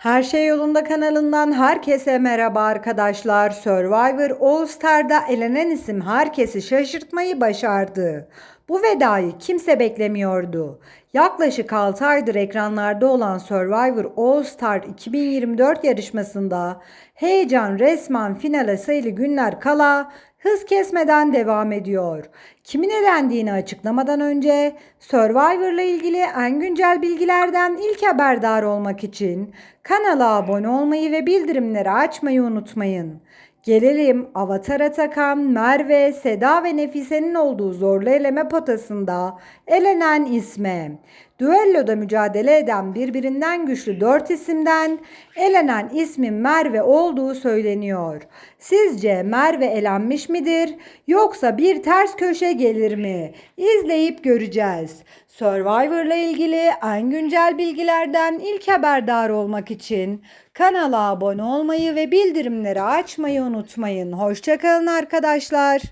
Her Şey Yolunda kanalından herkese merhaba arkadaşlar. Survivor All Star'da elenen isim herkesi şaşırtmayı başardı. Bu vedayı kimse beklemiyordu. Yaklaşık 6 aydır ekranlarda olan Survivor All Star 2024 yarışmasında heyecan resmen finale sayılı günler kala hız kesmeden devam ediyor. Kimin elendiğini açıklamadan önce Survivor'la ilgili en güncel bilgilerden ilk haberdar olmak için kanala abone olmayı ve bildirimleri açmayı unutmayın. Gelelim Avatar Atakan, Merve, Seda ve Nefise'nin olduğu zorlu eleme potasında elenen isme. Düelloda mücadele eden birbirinden güçlü dört isimden elenen ismin Merve olduğu söyleniyor. Sizce Merve elenmiş midir yoksa bir ters köşe gelir mi? İzleyip göreceğiz. Survivor'la ilgili en güncel bilgilerden ilk haberdar olmak için kanala abone olmayı ve bildirimleri açmayı unutmayın. Hoşçakalın arkadaşlar.